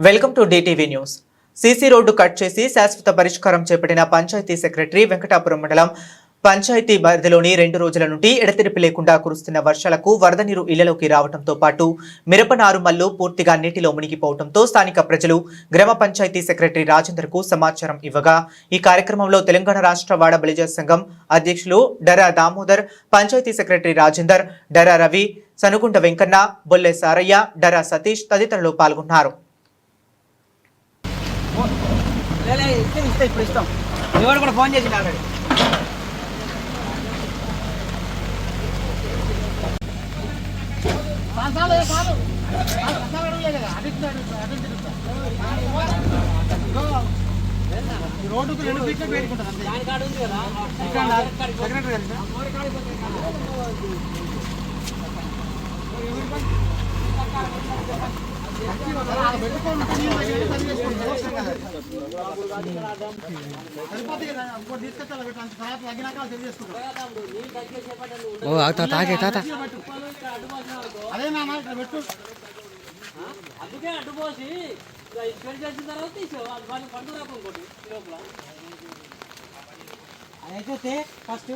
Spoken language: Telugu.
Welcome to DTV news. CC road cut చేసి శాశ్వత పరిష్కారం చేపట్టిన పంచాయతీ సెక్రటరీ వెంకటాపురం మండలం పంచాయతీ పరిధిలోని రెండు రోజుల నుండి ఎడతెరిపి లేకుండా కురుస్తున్న వర్షాలకు వరద నీరు ఇళ్ళలోకి రావడంతో పాటు మిరప నారుమల్లు పూర్తిగా నీటిలో మునిగిపోవడంతో స్థానిక ప్రజలు గ్రామ పంచాయతీ సెక్రటరీ రాజేందర్కు సమాచారం ఇవ్వగా ఈ కార్యక్రమంలో తెలంగాణ రాష్ట్ర వాడ బలిజ సంఘం అధ్యక్షులు డరా దామోదర్ పంచాయతీ సెక్రటరీ రాజేందర్ డరా రవి సనుగుంట వెంకన్న బొల్లె సారయ్య డరా సతీష్ తదితరులు పాల్గొన్నారు. లే, ఇస్తే ఇస్తే ఇప్పుడు ఇస్తాం. ఎవరు కూడా ఫోన్ చేసిండు ఆల్రెడీ రోడ్డుకు రెండు ఫీట్లు పెట్టుకుంటారు సెక్రటరీ కలిసి ఓ తాత ఆగే తాత. అదే నాన్న ఇక్కడ పెట్టు. అందుకే అడ్డుపోసి స్పెల్ చేసిన తర్వాత తీసావు అది వాళ్ళు పండు రాకు ఇంకోటి ఈ లోపల. అదైతే ఫస్ట్